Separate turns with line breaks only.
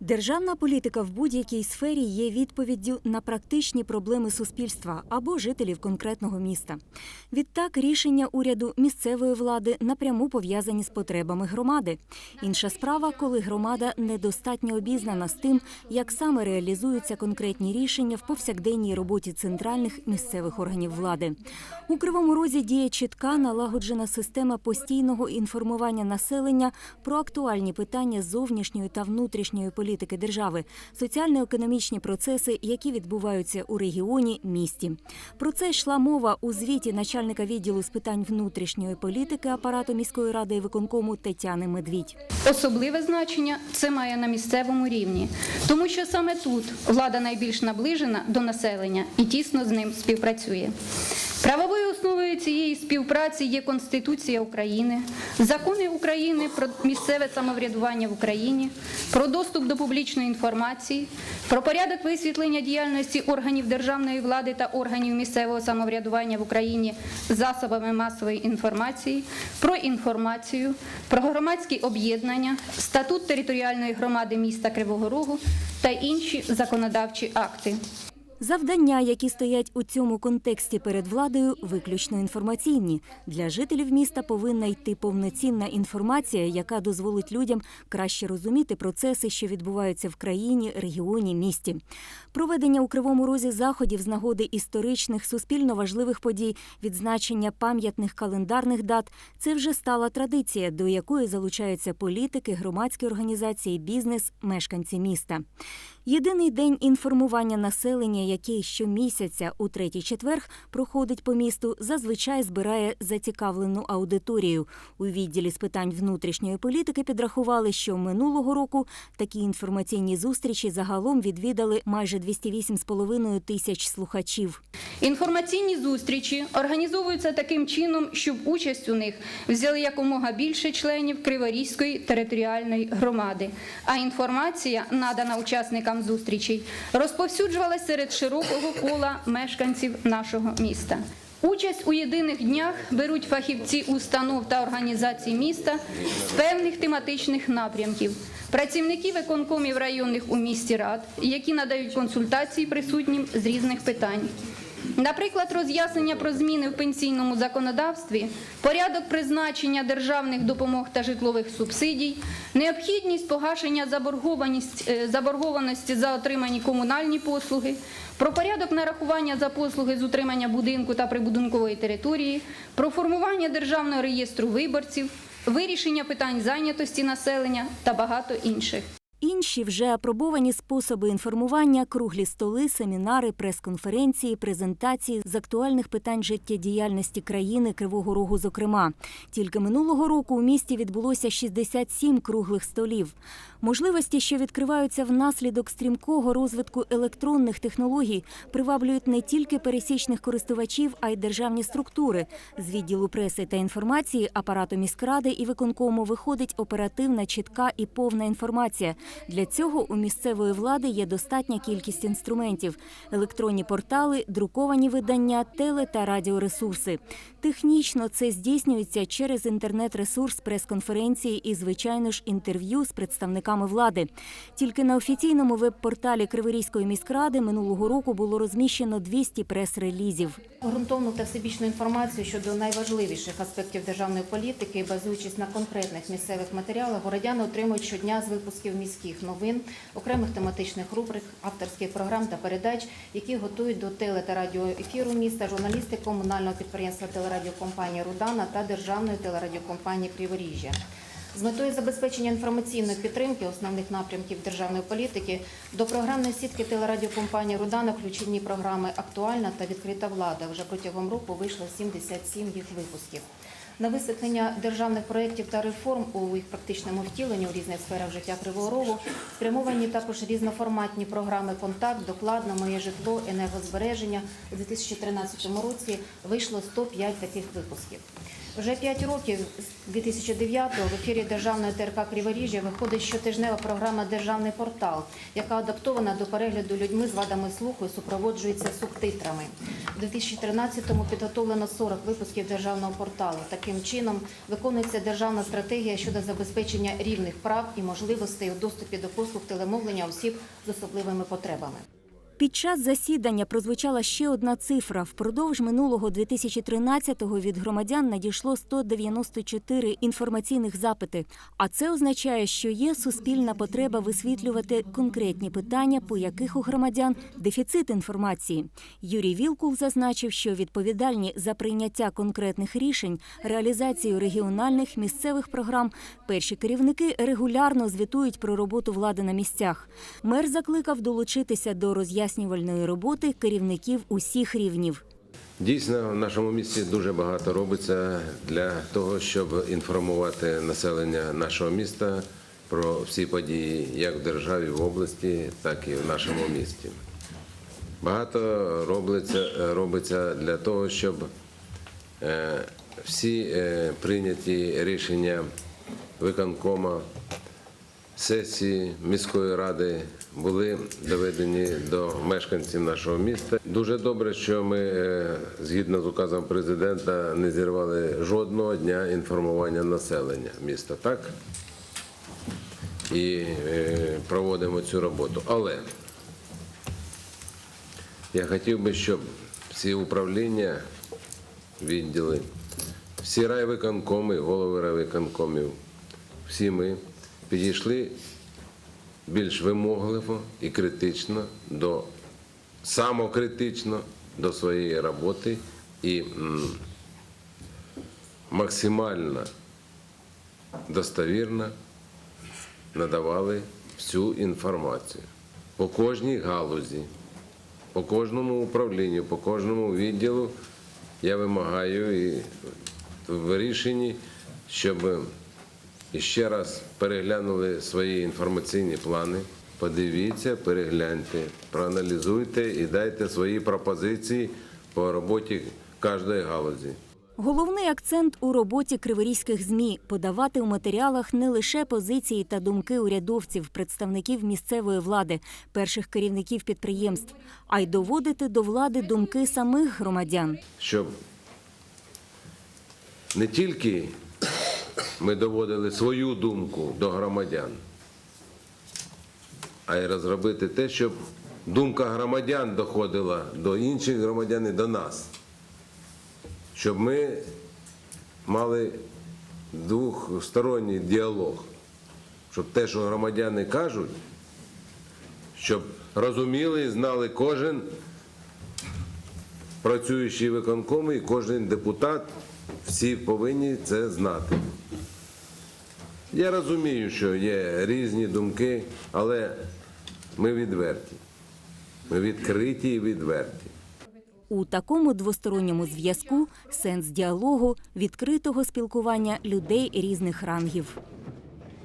Державна політика в будь-якій сфері є відповіддю на практичні проблеми суспільства або жителів конкретного міста. Відтак, рішення уряду місцевої влади напряму пов'язані з потребами громади. Інша справа, коли громада недостатньо обізнана з тим, як саме реалізуються конкретні рішення в повсякденній роботі центральних місцевих органів влади. У Кривому Розі діє чітка налагоджена система постійного інформування населення про актуальні питання зовнішньої та внутрішньої політики держави, соціально-економічні процеси, які відбуваються у регіоні, місті. Про це йшла мова у звіті начальника відділу з питань внутрішньої політики апарату міської ради і виконкому Тетяни Медвідь.
Особливе значення це має на місцевому рівні, тому що саме тут влада найбільш наближена до населення і тісно з ним співпрацює. Правовою цієї співпраці є Конституція України, закони України про місцеве самоврядування в Україні, про доступ до публічної інформації, про порядок висвітлення діяльності органів державної влади та органів місцевого самоврядування в Україні засобами масової інформації, про інформацію, про громадські об'єднання, статут територіальної громади міста Кривого Рогу та інші законодавчі акти.
Завдання, які стоять у цьому контексті перед владою, виключно інформаційні. Для жителів міста повинна йти повноцінна інформація, яка дозволить людям краще розуміти процеси, що відбуваються в країні, регіоні, місті. Проведення у кривому розі заходів з нагоди історичних, суспільно важливих подій, відзначення пам'ятних календарних дат це вже стала традиція, до якої залучаються політики, громадські організації, бізнес, мешканці міста. Єдиний день інформування населення, який щомісяця у третій четверг проходить по місту, зазвичай збирає зацікавлену аудиторію. У відділі з питань внутрішньої політики підрахували, що минулого року такі інформаційні зустрічі загалом відвідали майже 208,5 тисяч слухачів.
Інформаційні зустрічі організовуються таким чином, щоб участь у них взяли якомога більше членів Криворізької територіальної громади. А інформація, надана учасникам зустрічей, розповсюджувалась серед широкого кола мешканців нашого міста. Участь у єдиних днях беруть фахівці установ та організацій міста з певних тематичних напрямків, працівники виконкомів районних у місті рад, які надають консультації присутнім з різних питань. Наприклад, роз'яснення про зміни в пенсійному законодавстві, порядок призначення державних допомог та житлових субсидій, необхідність погашення е, заборгованості за отримані комунальні послуги, про порядок нарахування за послуги з утримання будинку та прибудинкової території, про формування державного реєстру виборців, вирішення питань зайнятості населення та багато інших.
Інші вже апробовані способи інформування, круглі столи, семінари, прес-конференції, презентації з актуальних питань життєдіяльності країни Кривого Рогу, зокрема. Тільки минулого року у місті відбулося 67 круглих столів. Можливості, що відкриваються внаслідок стрімкого розвитку електронних технологій, приваблюють не тільки пересічних користувачів, а й державні структури. З відділу преси та інформації апарату міськради і виконкому виходить оперативна, чітка і повна інформація. Для цього у місцевої влади є достатня кількість інструментів: електронні портали, друковані видання, теле та радіоресурси. Технічно це здійснюється через інтернет-ресурс прес-конференції і, звичайно ж, інтерв'ю з представниками влади. Тільки на офіційному веб-порталі Криворізької міськради минулого року було розміщено 200 прес-релізів.
Ґрунтовну та всебічну інформацію щодо найважливіших аспектів державної політики, базуючись на конкретних місцевих матеріалах, городяни отримують щодня з випусків міських новин, окремих тематичних рубрик, авторських програм та передач, які готують до теле та радіоефіру міста журналісти комунального підприємства телерадіокомпанії Рудана та державної телерадіокомпанії Криворіжжя. З метою забезпечення інформаційної підтримки основних напрямків державної політики до програмної сітки телерадіокомпанії Рудана включені програми Актуальна та відкрита влада. Вже протягом року вийшло 77 їх випусків. На висвітлення державних проєктів та реформ у їх практичному втіленні у різних сферах життя Кривого Рогу спрямовані також різноформатні програми Контакт, докладно моє житло, енергозбереження у 2013 році вийшло 105 таких випусків. Вже 5 років з 2009-го в ефірі Державної ТРК Криворіжжя виходить щотижнева програма Державний портал, яка адаптована до перегляду людьми з вадами слуху і супроводжується субтитрами. У 2013-му підготовлено 40 випусків державного порталу. Таким чином виконується державна стратегія щодо забезпечення рівних прав і можливостей у доступі до послуг телемовлення осіб з особливими потребами.
Під час засідання прозвучала ще одна цифра. Впродовж минулого 2013-го від громадян надійшло 194 інформаційних запити. А це означає, що є суспільна потреба висвітлювати конкретні питання, по яких у громадян дефіцит інформації. Юрій Вілкул зазначив, що відповідальні за прийняття конкретних рішень, реалізацію регіональних місцевих програм, перші керівники регулярно звітують про роботу влади на місцях. Мер закликав долучитися до роз'яснювальної роботи керівників усіх рівнів.
Дійсно, в нашому місті дуже багато робиться для того, щоб інформувати населення нашого міста про всі події, як в державі, в області, так і в нашому місті. Багато робиться, робиться для того, щоб е, всі е, прийняті рішення виконкома, сесії міської ради були доведені до мешканців нашого міста. Дуже добре, що ми е, згідно з указом президента не зірвали жодного дня інформування населення міста, так? І е, проводимо цю роботу. Але я хотів би, щоб всі управління, відділи, всі райвиконкоми, голови райвиконкомів, всі ми підійшли більш вимогливо і критично до самокритично до своєї роботи і максимально достовірно надавали всю інформацію по кожній галузі, по кожному управлінню, по кожному відділу. Я вимагаю і в рішенні, щоб ще раз переглянули свої інформаційні плани. Подивіться, перегляньте, проаналізуйте і дайте свої пропозиції по роботі кожної галузі.
Головний акцент у роботі криворізьких змі подавати у матеріалах не лише позиції та думки урядовців, представників місцевої влади, перших керівників підприємств, а й доводити до влади думки самих громадян.
щоб не тільки ми доводили свою думку до громадян, а й розробити те, щоб думка громадян доходила до інших громадян і до нас. Щоб ми мали двохсторонній діалог, щоб те, що громадяни кажуть, щоб розуміли і знали кожен працюючий виконком кожен депутат, всі повинні це знати. Я розумію, що є різні думки, але ми відверті. Ми відкриті і відверті.
У такому двосторонньому зв'язку сенс діалогу, відкритого спілкування людей різних рангів.